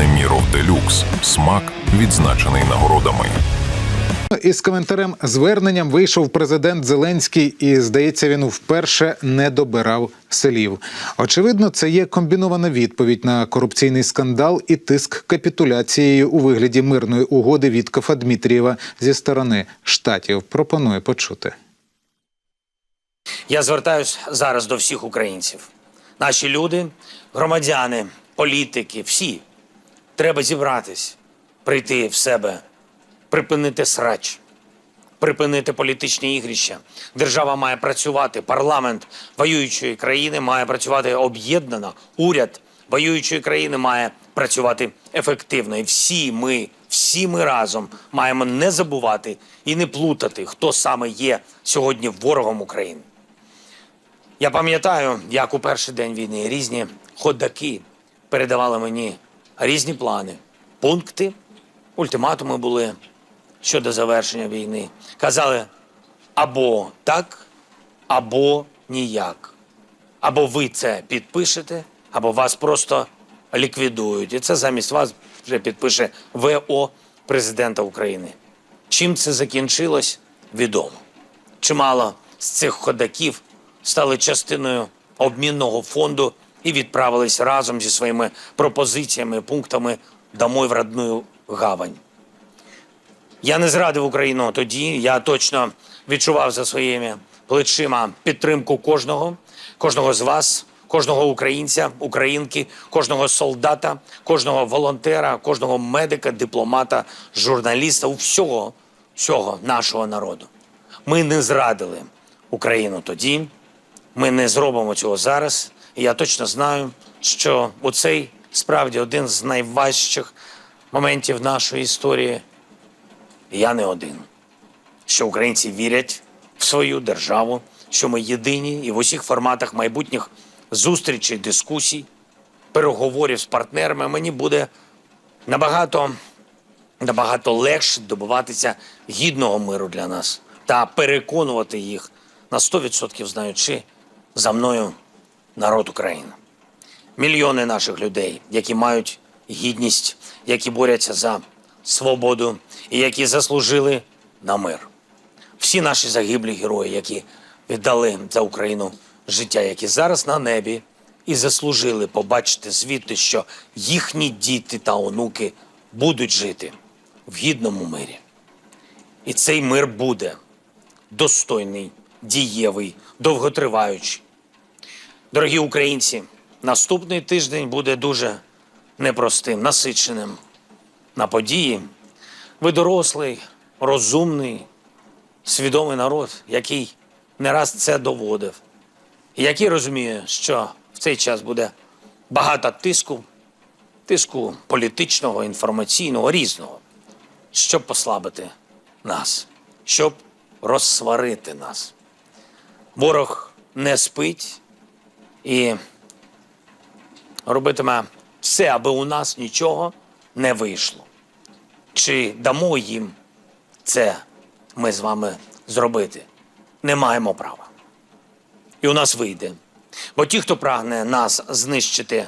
Неміров Делюкс. Смак відзначений нагородами. Із коментарем зверненням вийшов президент Зеленський, і здається, він вперше не добирав слів. Очевидно, це є комбінована відповідь на корупційний скандал і тиск капітуляцією у вигляді мирної угоди Віткофа Дмитрієва зі сторони штатів. Пропоную почути. Я звертаюсь зараз до всіх українців. Наші люди, громадяни, політики, всі. Треба зібратись, прийти в себе, припинити срач, припинити політичні ігрища. Держава має працювати, парламент воюючої країни має працювати об'єднано, уряд воюючої країни має працювати ефективно. І всі ми, всі ми разом маємо не забувати і не плутати, хто саме є сьогодні ворогом України. Я пам'ятаю, як у перший день війни різні ходаки передавали мені різні плани, пункти, ультиматуми були щодо завершення війни. Казали або так, або ніяк. Або ви це підпишете, або вас просто ліквідують. І це замість вас вже підпише ВО президента України. Чим це закінчилось, відомо. Чимало з цих ходаків стали частиною обмінного фонду і відправились разом зі своїми пропозиціями, пунктами домой в родную гавань. Я не зрадив Україну тоді. Я точно відчував за своїми плечима підтримку кожного, кожного з вас, кожного українця, українки, кожного солдата, кожного волонтера, кожного медика, дипломата, журналіста, у всього, всього нашого народу. Ми не зрадили Україну тоді. Ми не зробимо цього зараз. І я точно знаю, що у цей справді один з найважчих моментів нашої історії. Я не один. Що українці вірять в свою державу, що ми єдині і в усіх форматах майбутніх зустрічей, дискусій, переговорів з партнерами мені буде набагато, набагато легше добиватися гідного миру для нас та переконувати їх на 100% знаючи за мною народ України. Мільйони наших людей, які мають гідність, які борються за свободу і які заслужили на мир. Всі наші загиблі герої, які віддали за Україну життя, які зараз на небі і заслужили побачити звідти, що їхні діти та онуки будуть жити в гідному мирі. І цей мир буде достойний, дієвий, довготриваючий. Дорогі українці, наступний тиждень буде дуже непростим, насиченим на події. Ви дорослий, розумний, свідомий народ, який не раз це доводив, і який розуміє, що в цей час буде багато тиску, тиску політичного, інформаційного, різного, щоб послабити нас, щоб розсварити нас. Ворог не спить і робитиме все, аби у нас нічого не вийшло. Чи дамо їм це ми з вами зробити? Не маємо права. І у нас вийде. Бо ті, хто прагне нас знищити,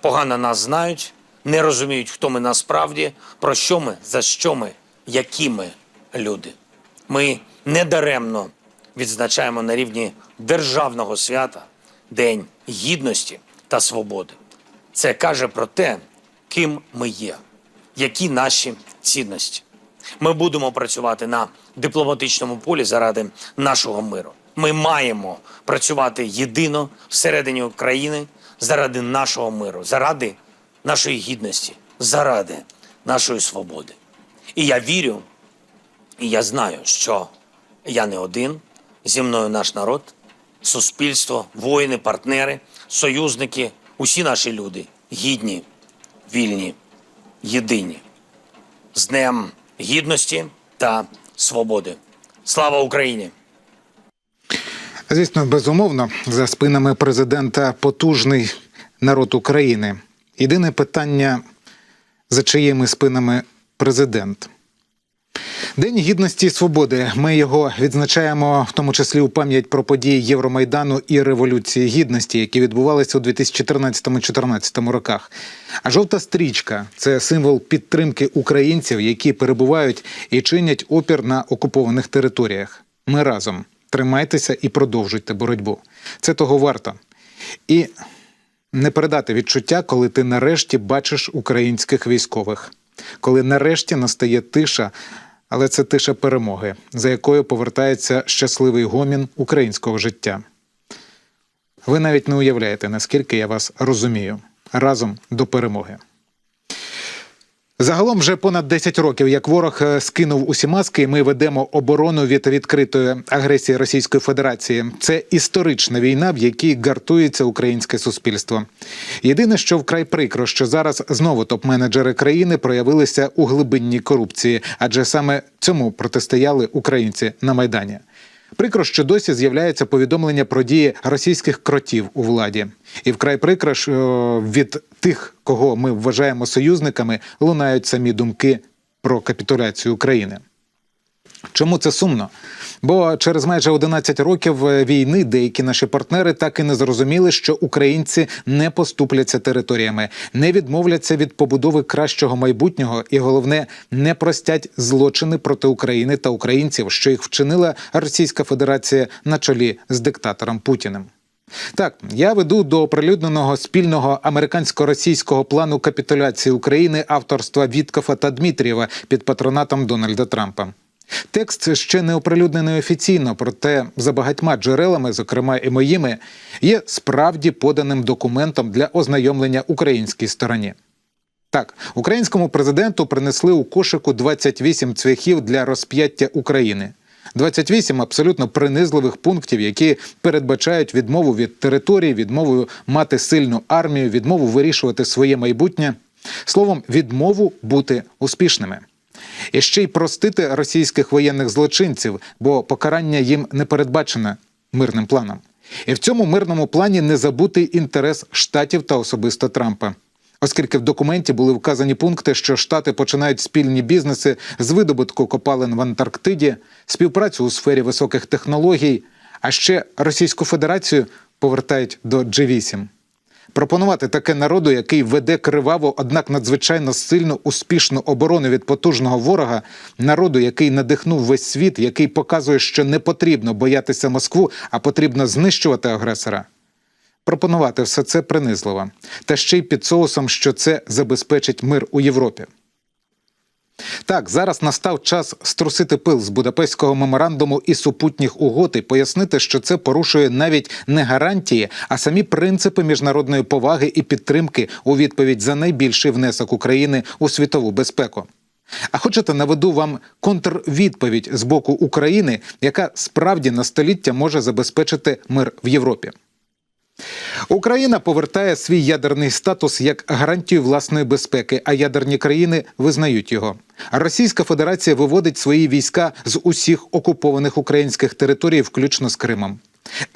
погано нас знають, не розуміють, хто ми насправді, про що ми, за що ми, які ми люди. Ми недаремно відзначаємо на рівні державного свята День Гідності та Свободи. Це каже про те, ким ми є, які наші цінності. Ми будемо працювати на дипломатичному полі заради нашого миру. Ми маємо працювати єдино всередині України заради нашого миру, заради нашої гідності, заради нашої свободи. І я вірю, і я знаю, що я не один. Зі мною наш народ, суспільство, воїни, партнери, союзники, усі наші люди гідні, вільні, єдині. З Днем Гідності та Свободи. Слава Україні! Звісно, безумовно, за спинами президента потужний народ України. Єдине питання, за чиїми спинами президент. День гідності і свободи. Ми його відзначаємо в тому числі у пам'ять про події Євромайдану і Революції Гідності, які відбувалися у 2013-2014 роках. А жовта стрічка це символ підтримки українців, які перебувають і чинять опір на окупованих територіях. Ми разом тримайтеся і продовжуйте боротьбу. Це того варто. І не передати відчуття, коли ти нарешті бачиш українських військових, коли нарешті настає тиша, але це тиша перемоги, за якою повертається щасливий гомін українського життя. Ви навіть не уявляєте, наскільки я вас розумію. Разом до перемоги. Загалом вже понад 10 років, як ворог е, скинув усі маски, ми ведемо оборону від відкритої агресії Російської Федерації. Це історична війна, в якій гартується українське суспільство. Єдине, що вкрай прикро, що зараз знову топ-менеджери країни проявилися у глибинній корупції, адже саме цьому протистояли українці на майдані. Прикро, що досі з'являється повідомлення про дії російських кротів у владі, і вкрай прикро, що від тих, кого ми вважаємо союзниками, лунають самі думки про капітуляцію України. Чому це сумно? Бо через майже 11 років е, війни деякі наші партнери так і не зрозуміли, що українці не поступляться територіями, не відмовляться від побудови кращого майбутнього, і головне, не простять злочини проти України та українців, що їх вчинила Російська Федерація на чолі з диктатором Путіним. Так, я веду до оприлюдненого спільного американсько-російського плану капітуляції України авторства Віткофа та Дмитрієва під патронатом Дональда Трампа. Текст ще не оприлюднений офіційно, проте за багатьма джерелами, зокрема і моїми, є справді поданим документом для ознайомлення українській стороні. Так, українському президенту принесли у кошику 28 цвяхів для розп'яття України. 28 абсолютно принизливих пунктів, які передбачають відмову від території, відмову мати сильну армію, відмову вирішувати своє майбутнє. Словом, відмову бути успішними. І ще й простити російських воєнних злочинців, бо покарання їм не передбачене мирним планом. І в цьому мирному плані не забутий інтерес штатів та особисто Трампа. Оскільки в документі були вказані пункти, що штати починають спільні бізнеси з видобутку копалин в Антарктиді, співпрацю у сфері високих технологій, а ще Російську Федерацію повертають до G8. Пропонувати таке народу, який веде криваво, однак надзвичайно сильну успішну оборону від потужного ворога, народу, який надихнув весь світ, який показує, що не потрібно боятися Москву, а потрібно знищувати агресора. Пропонувати все це принизливо, та ще й під соусом, що це забезпечить мир у Європі. Так, зараз настав час струсити пил з Будапештського меморандуму і супутніх угод і пояснити, що це порушує навіть не гарантії, а самі принципи міжнародної поваги і підтримки у відповідь за найбільший внесок України у світову безпеку. А хочете наведу вам контрвідповідь з боку України, яка справді на століття може забезпечити мир в Європі. Україна повертає свій ядерний статус як гарантію власної безпеки, а ядерні країни визнають його. Російська Федерація виводить свої війська з усіх окупованих українських територій, включно з Кримом.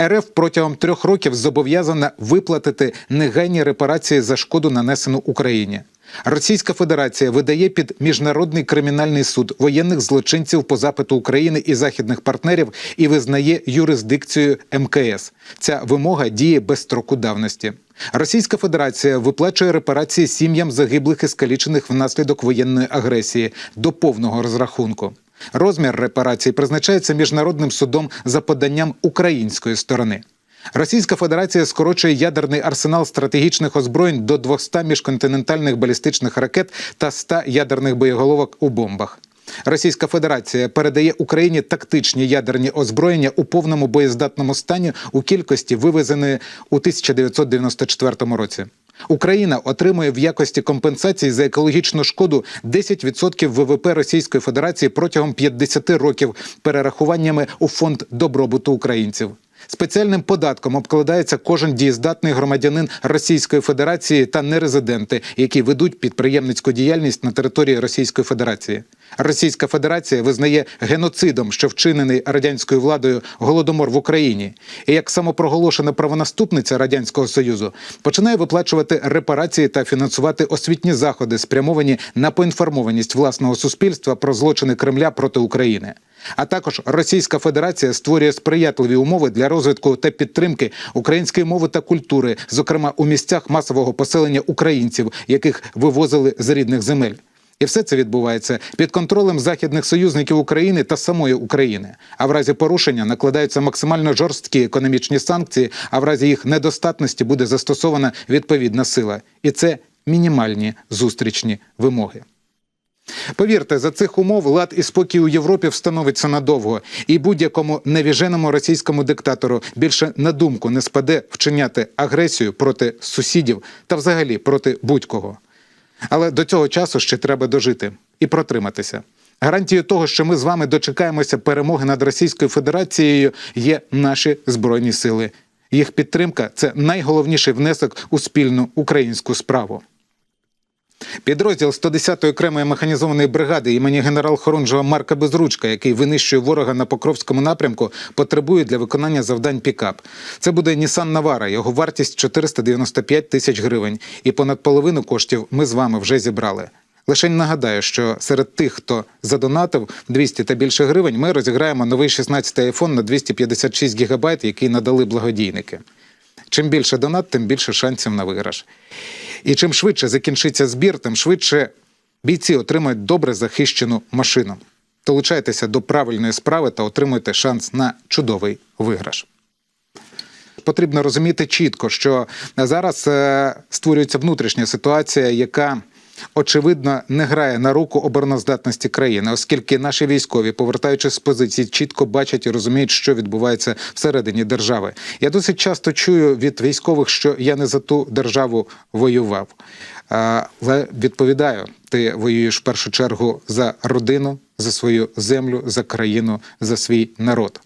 РФ протягом трьох років зобов'язана виплатити негайні репарації за шкоду, нанесену Україні. Російська Федерація видає під міжнародний кримінальний суд воєнних злочинців по запиту України і західних партнерів і визнає юрисдикцію МКС. Ця вимога діє без строку давності. Російська Федерація виплачує репарації сім'ям загиблих і скалічених внаслідок воєнної агресії до повного розрахунку. Розмір репарацій призначається міжнародним судом за поданням української сторони. Російська Федерація скорочує ядерний арсенал стратегічних озброєнь до 200 міжконтинентальних балістичних ракет та 100 ядерних боєголовок у бомбах. Російська Федерація передає Україні тактичні ядерні озброєння у повному боєздатному стані у кількості вивезеної у 1994 році. Україна отримує в якості компенсації за екологічну шкоду 10% ВВП Російської Федерації протягом 50 років перерахуваннями у фонд добробуту українців. Спеціальним податком обкладається кожен дієздатний громадянин Російської Федерації та нерезиденти, які ведуть підприємницьку діяльність на території Російської Федерації. Російська Федерація визнає геноцидом, що вчинений радянською владою голодомор в Україні, і як самопроголошена правонаступниця радянського союзу починає виплачувати репарації та фінансувати освітні заходи, спрямовані на поінформованість власного суспільства про злочини Кремля проти України. А також Російська Федерація створює сприятливі умови для розвитку та підтримки української мови та культури, зокрема у місцях масового поселення українців, яких вивозили з рідних земель. І все це відбувається під контролем західних союзників України та самої України. А в разі порушення накладаються максимально жорсткі економічні санкції, а в разі їх недостатності буде застосована відповідна сила. І це мінімальні зустрічні вимоги. Повірте, за цих умов лад і спокій у Європі встановиться надовго, і будь-якому невіженому російському диктатору більше на думку не спаде вчиняти агресію проти сусідів та взагалі проти будь-кого. Але до цього часу ще треба дожити і протриматися. Гарантією того, що ми з вами дочекаємося перемоги над Російською Федерацією, є наші збройні сили. Їх підтримка це найголовніший внесок у спільну українську справу. Підрозділ 110-ї окремої механізованої бригади імені генерал-хорунжого Марка Безручка, який винищує ворога на Покровському напрямку, потребує для виконання завдань пікап. Це буде Нісан Навара. Його вартість 495 тисяч гривень. І понад половину коштів ми з вами вже зібрали. Лише нагадаю, що серед тих, хто задонатив 200 та більше гривень, ми розіграємо новий 16-й iPhone на 256 гігабайт, який надали благодійники. Чим більше донат, тим більше шансів на виграш. І чим швидше закінчиться збір, тим швидше бійці отримають добре захищену машину. Долучайтеся до правильної справи та отримуйте шанс на чудовий виграш. Потрібно розуміти чітко, що зараз е, створюється внутрішня ситуація, яка очевидно не грає на руку обороноздатності країни, оскільки наші військові, повертаючись з позицій, чітко бачать і розуміють, що відбувається всередині держави. Я досить часто чую від військових, що я не за ту державу воював. Але відповідаю, ти воюєш в першу чергу за родину, за свою землю, за країну, за свій народ.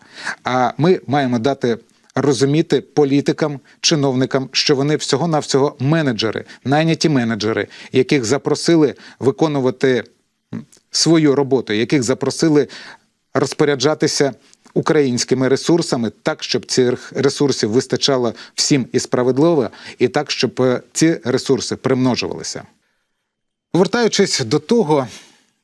А ми маємо дати розуміти політикам, чиновникам, що вони всього-навсього менеджери, найняті менеджери, яких запросили виконувати свою роботу, яких запросили розпоряджатися українськими ресурсами так, щоб цих ресурсів вистачало всім і справедливо, і так, щоб е, ці ресурси примножувалися. Повертаючись до того,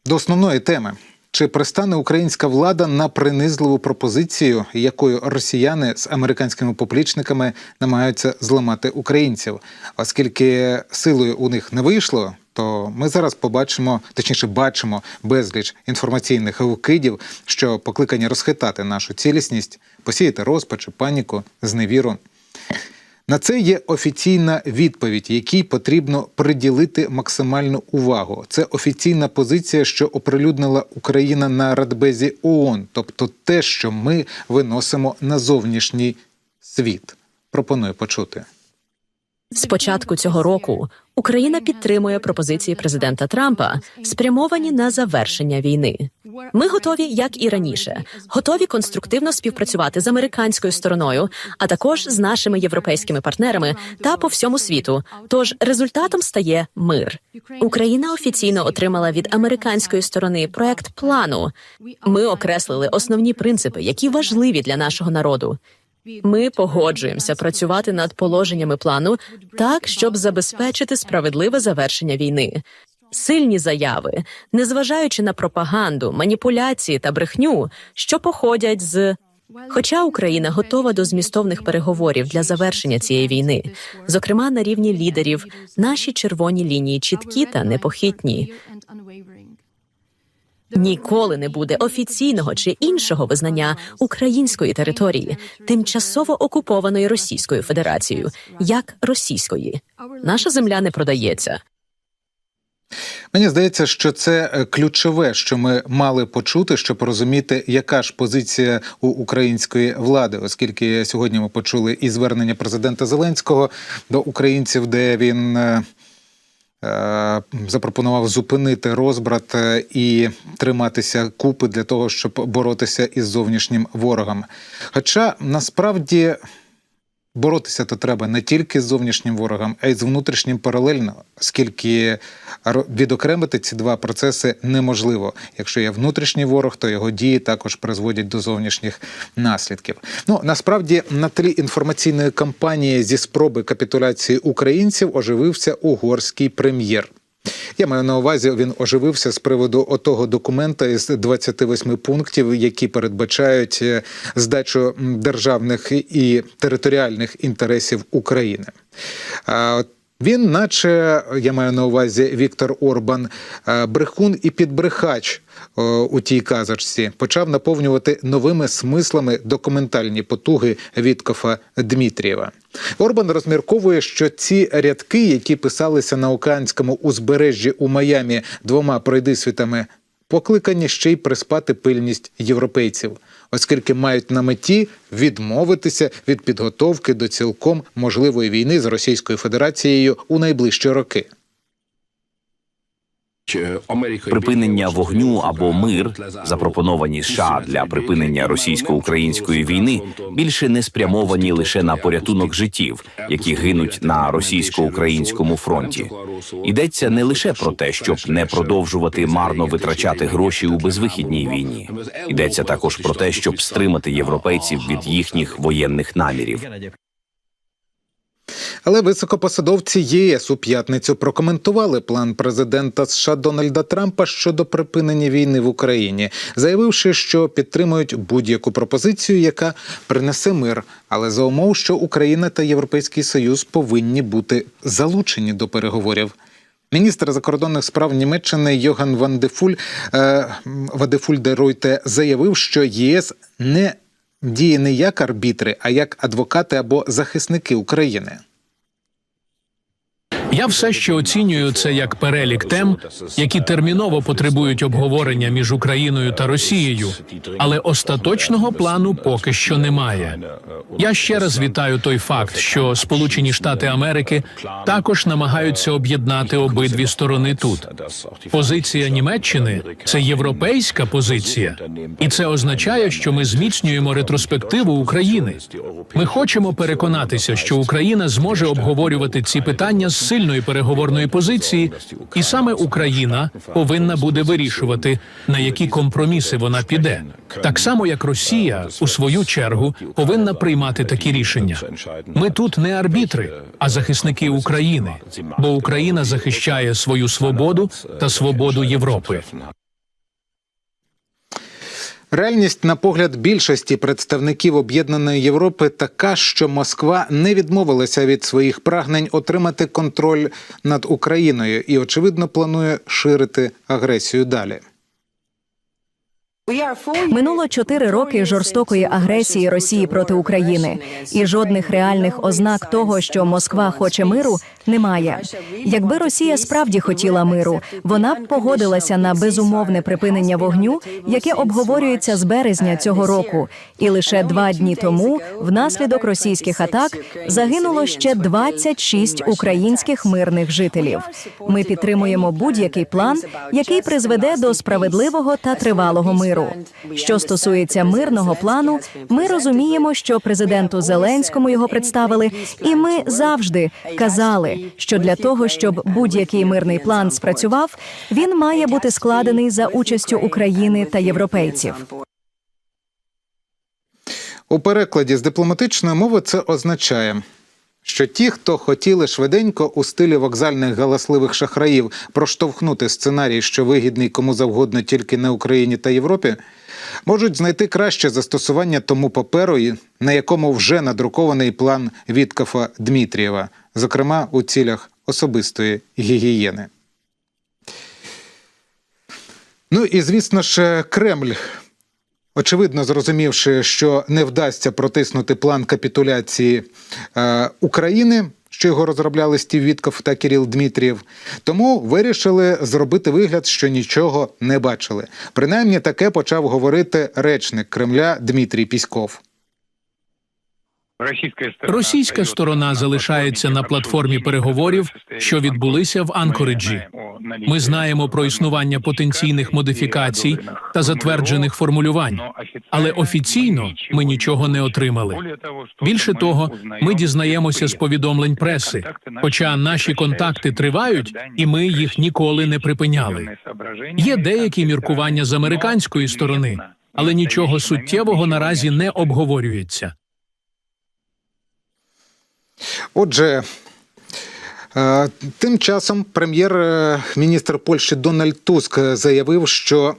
до основної теми. Чи пристане українська влада на принизливу пропозицію, якою росіяни з американськими поплічниками намагаються зламати українців? Оскільки силою у них не вийшло, то ми зараз побачимо, точніше, бачимо безліч інформаційних вкидів, що покликані розхитати нашу цілісність, посіяти розпач, паніку, зневіру. На це є офіційна відповідь, якій потрібно приділити максимальну увагу. Це офіційна позиція, що оприлюднила Україна на Радбезі ООН, тобто те, що ми виносимо на зовнішній світ. Пропоную почути. З початку цього року Україна підтримує пропозиції президента Трампа, спрямовані на завершення війни. Ми готові, як і раніше, готові конструктивно співпрацювати з американською стороною, а також з нашими європейськими партнерами та по всьому світу. Тож результатом стає мир. Україна офіційно отримала від американської сторони проект плану. Ми окреслили основні принципи, які важливі для нашого народу. Ми погоджуємося працювати над положеннями плану так, щоб забезпечити справедливе завершення війни. Сильні заяви, незважаючи на пропаганду, маніпуляції та брехню, що походять з. Хоча Україна готова до змістовних переговорів для завершення цієї війни, зокрема на рівні лідерів, наші червоні лінії чіткі та непохитні. Ніколи не буде офіційного чи іншого визнання української території, тимчасово окупованої Російською Федерацією, як російської. Наша земля не продається. Мені здається, що це е, ключове, що ми мали почути, щоб розуміти, яка ж позиція у української влади, оскільки сьогодні ми почули і звернення президента Зеленського до українців, де він. Е, Запропонував зупинити розбрат е, і триматися купи для того, щоб боротися із зовнішнім ворогом. Хоча насправді боротися то треба не тільки з зовнішнім ворогом, а й з внутрішнім паралельно, оскільки відокремити ці два процеси неможливо. Якщо є внутрішній ворог, то його дії також призводять до зовнішніх наслідків. Ну насправді на тлі інформаційної кампанії зі спроби капітуляції українців оживився угорський прем'єр. Я маю на увазі, він оживився з приводу отого документа із 28 пунктів, які передбачають е, здачу державних і територіальних інтересів України. Він, наче я маю на увазі Віктор Орбан, е, брехун і підбрехач е, у тій казочці, почав наповнювати новими смислами документальні потуги Віткофа Дмитрієва. Орбан розмірковує, що ці рядки, які писалися на океанському узбережжі у Майамі двома пройдисвітами, покликані ще й приспати пильність європейців, оскільки мають на меті відмовитися від підготовки до цілком можливої війни з Російською Федерацією у найближчі роки. Припинення вогню або мир, запропоновані США для припинення російсько-української війни, більше не спрямовані лише на порятунок життів, які гинуть на російсько-українському фронті. Йдеться не лише про те, щоб не продовжувати марно витрачати гроші у безвихідній війні. Йдеться також про те, щоб стримати європейців від їхніх воєнних намірів. Але високопосадовці ЄС у п'ятницю прокоментували план президента США Дональда Трампа щодо припинення війни в Україні, заявивши, що підтримують будь-яку пропозицію, яка принесе мир, але за умов, що Україна та Європейський Союз повинні бути залучені до переговорів. Міністр закордонних справ Німеччини Йоган Ван де е, Вадефуль де Ройте заявив, що ЄС не діє не як арбітри, а як адвокати або захисники України. Я все ще оцінюю це як перелік тем, які терміново потребують обговорення між Україною та Росією, але остаточного плану поки що немає. Я ще раз вітаю той факт, що Сполучені Штати Америки також намагаються об'єднати обидві сторони тут. Позиція Німеччини це європейська позиція, і це означає, що ми зміцнюємо ретроспективу України. Ми хочемо переконатися, що Україна зможе обговорювати ці питання з сильної переговорної позиції, і саме Україна повинна буде вирішувати, на які компроміси вона піде, так само як Росія у свою чергу повинна приймати такі рішення. Ми тут не арбітри, а захисники України, бо Україна захищає свою свободу та свободу Європи. Реальність, на погляд більшості представників об'єднаної Європи, така, що Москва не відмовилася від своїх прагнень отримати контроль над Україною і, очевидно, планує ширити агресію далі. Минуло чотири роки жорстокої агресії Росії проти України, і жодних реальних ознак того, що Москва хоче миру, немає. Якби Росія справді хотіла миру, вона б погодилася на безумовне припинення вогню, яке обговорюється з березня цього року. І лише два дні тому, внаслідок російських атак, загинуло ще 26 українських мирних жителів. Ми підтримуємо будь-який план, який призведе до справедливого та тривалого миру. Що стосується мирного плану, ми розуміємо, що президенту Зеленському його представили, і ми завжди казали, що для того, щоб будь-який мирний план спрацював, він має бути складений за участю України та європейців. У перекладі з дипломатичної мови це означає, що ті, хто хотіли швиденько у стилі вокзальних галасливих шахраїв проштовхнути сценарій, що вигідний кому завгодно тільки не Україні та Європі, можуть знайти краще застосування тому паперу, на якому вже надрукований план Віткафа Дмитрієва, зокрема у цілях особистої гігієни. Ну і звісно ж, Кремль Очевидно, зрозумівши, що не вдасться протиснути план капітуляції е, України, що його розробляли Стів Вітков та Кіріл Дмитрієв, тому вирішили зробити вигляд, що нічого не бачили. Принаймні таке почав говорити речник Кремля Дмитрій Піськов. Російська сторона залишається на платформі переговорів, що відбулися в Анкориджі. Ми знаємо про існування потенційних модифікацій та затверджених формулювань, але офіційно ми нічого не отримали. Більше того, ми дізнаємося з повідомлень преси, хоча наші контакти тривають, і ми їх ніколи не припиняли. Є деякі міркування з американської сторони, але нічого суттєвого наразі не обговорюється. Отже, е, тим часом прем'єр-міністр Польщі Дональд Туск заявив, що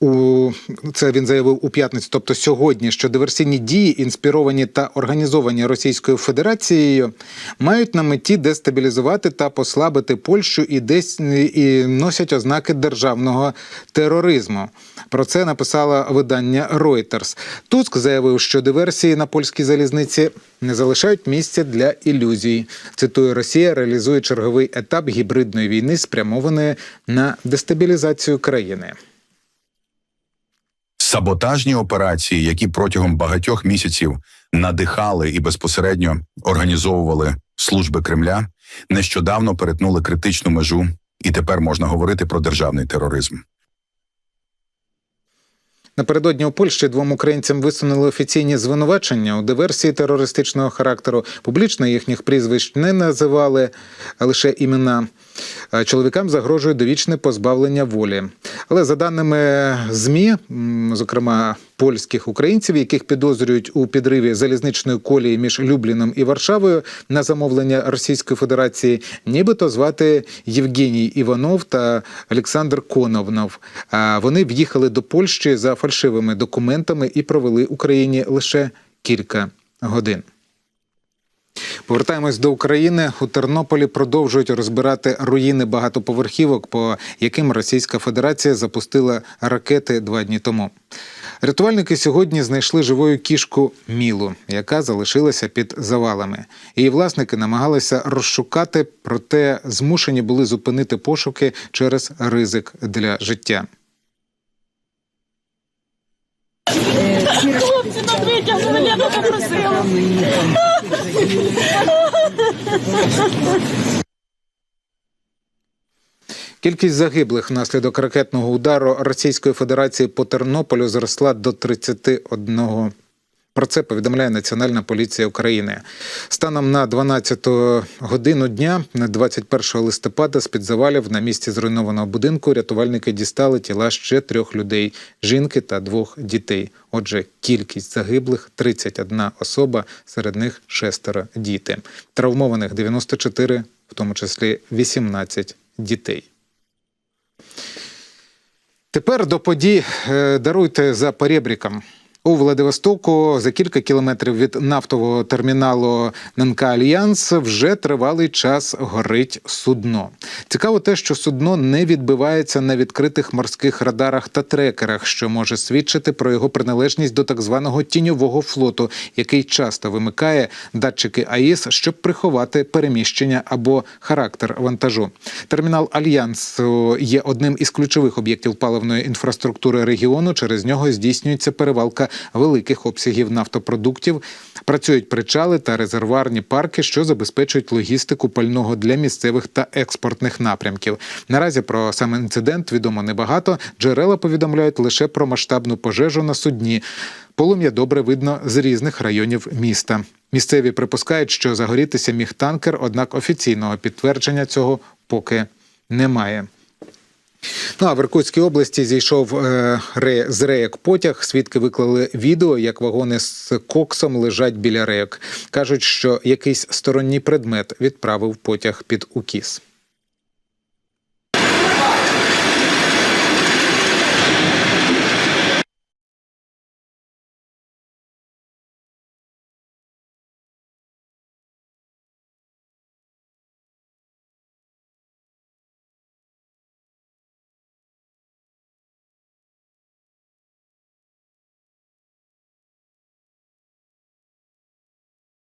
у це він заявив у п'ятницю, тобто сьогодні, що диверсійні дії, інспіровані та організовані Російською Федерацією, мають на меті дестабілізувати та послабити Польщу і десь і носять ознаки державного тероризму. Про це написало видання Reuters. Туск заявив, що диверсії на польській залізниці не залишають місця для ілюзій. Цитую, Росія реалізує черговий етап гібридної війни, спрямованої на дестабілізацію країни. Саботажні операції, які протягом багатьох місяців надихали і безпосередньо організовували служби Кремля, нещодавно перетнули критичну межу, і тепер можна говорити про державний тероризм. Напередодні у Польщі двом українцям висунули офіційні звинувачення у диверсії терористичного характеру. Публічно їхніх прізвищ не називали лише імена. Е, Чоловікам загрожує довічне позбавлення волі. Але за даними ЗМІ, зокрема польських українців, яких підозрюють у підриві залізничної колії між Любліном і Варшавою на замовлення Російської Федерації, нібито звати Євгеній Іванов та Олександр Коновнов. А вони в'їхали до Польщі за фальшивими документами і провели Україні лише кілька годин. Повертаємось до України. У Тернополі продовжують розбирати руїни багатоповерхівок, по яким Російська Федерація запустила ракети два дні тому. Рятувальники сьогодні знайшли живою кішку Мілу, яка залишилася під завалами. Її власники намагалися розшукати, проте змушені були зупинити пошуки через ризик для життя. Хлопці нам витягнули, я попросила. Кількість загиблих внаслідок ракетного удару Російської Федерації по Тернополю зросла до 31. Про це повідомляє Національна поліція України. Станом на 12 годину дня, на 21 листопада, з під завалів на місці зруйнованого будинку рятувальники дістали тіла ще трьох людей жінки та двох дітей. Отже, кількість загиблих 31 особа, серед них шестеро діти. Травмованих 94, в тому числі 18 дітей. Тепер до подій е, даруйте за перебріком. У Владивостоку за кілька кілометрів від нафтового терміналу ННК Альянс вже тривалий час горить судно. Цікаво те, що судно не відбивається на відкритих морських радарах та трекерах, що може свідчити про його приналежність до так званого тіньового флоту, який часто вимикає датчики АІС, щоб приховати переміщення або характер вантажу. Термінал Альянс є одним із ключових об'єктів паливної інфраструктури регіону. Через нього здійснюється перевалка великих обсягів нафтопродуктів. Працюють причали та резервуарні парки, що забезпечують логістику пального для місцевих та експортних напрямків. Наразі про сам інцидент відомо небагато. Джерела повідомляють лише про масштабну пожежу на судні. Полум'я добре видно з різних районів міста. Місцеві припускають, що загорітися міг танкер, однак офіційного підтвердження цього поки немає. Ну а в Іркутській області зійшов е, з рейок потяг. Свідки виклали відео, як вагони з коксом лежать біля рейок. Кажуть, що якийсь сторонній предмет відправив потяг під укіс.